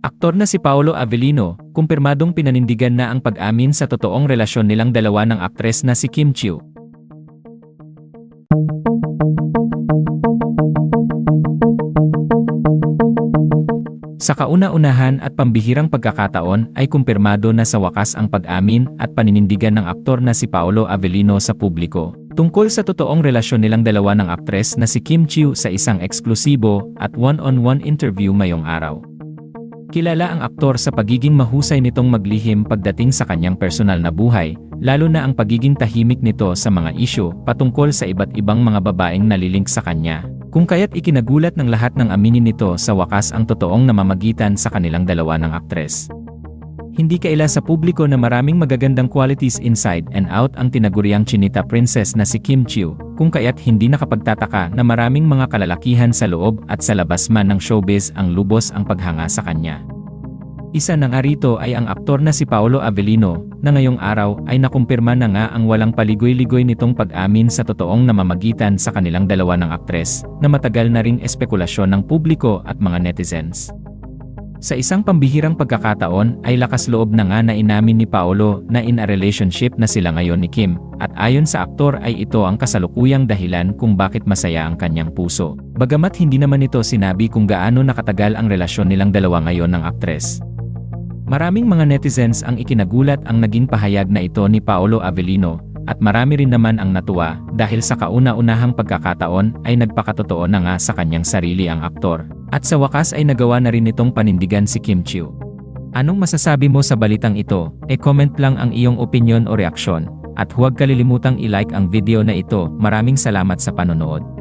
Aktor na si Paolo Avellino, kumpirmadong pinanindigan na ang pag-amin sa totoong relasyon nilang dalawa ng aktres na si Kim Chiu. Sa kauna-unahan at pambihirang pagkakataon ay kumpirmado na sa wakas ang pag-amin at paninindigan ng aktor na si Paolo Avellino sa publiko tungkol sa totoong relasyon nilang dalawa ng aktres na si Kim Chiu sa isang eksklusibo at one-on-one interview mayong araw. Kilala ang aktor sa pagiging mahusay nitong maglihim pagdating sa kanyang personal na buhay, lalo na ang pagiging tahimik nito sa mga isyo patungkol sa iba't ibang mga babaeng nalilink sa kanya. Kung kaya't ikinagulat ng lahat ng aminin nito sa wakas ang totoong namamagitan sa kanilang dalawa ng aktres. Hindi kaila sa publiko na maraming magagandang qualities inside and out ang tinaguriang chinita princess na si Kim Chiu, kung kaya't hindi nakapagtataka na maraming mga kalalakihan sa loob at sa labas man ng showbiz ang lubos ang paghanga sa kanya. Isa na nga rito ay ang aktor na si Paolo Avellino, na ngayong araw ay nakumpirma na nga ang walang paligoy-ligoy nitong pag-amin sa totoong namamagitan sa kanilang dalawa ng aktres, na matagal na ring espekulasyon ng publiko at mga netizens. Sa isang pambihirang pagkakataon ay lakas loob na nga na inamin ni Paolo na in a relationship na sila ngayon ni Kim, at ayon sa aktor ay ito ang kasalukuyang dahilan kung bakit masaya ang kanyang puso. Bagamat hindi naman ito sinabi kung gaano nakatagal ang relasyon nilang dalawa ngayon ng aktres. Maraming mga netizens ang ikinagulat ang naging pahayag na ito ni Paolo Avellino, at marami rin naman ang natuwa dahil sa kauna-unahang pagkakataon ay nagpakatotoo na nga sa kanyang sarili ang aktor. At sa wakas ay nagawa na rin itong panindigan si Kim Chiu. Anong masasabi mo sa balitang ito? E-comment lang ang iyong opinion o reaksyon. At huwag kalilimutang i-like ang video na ito. Maraming salamat sa panonood.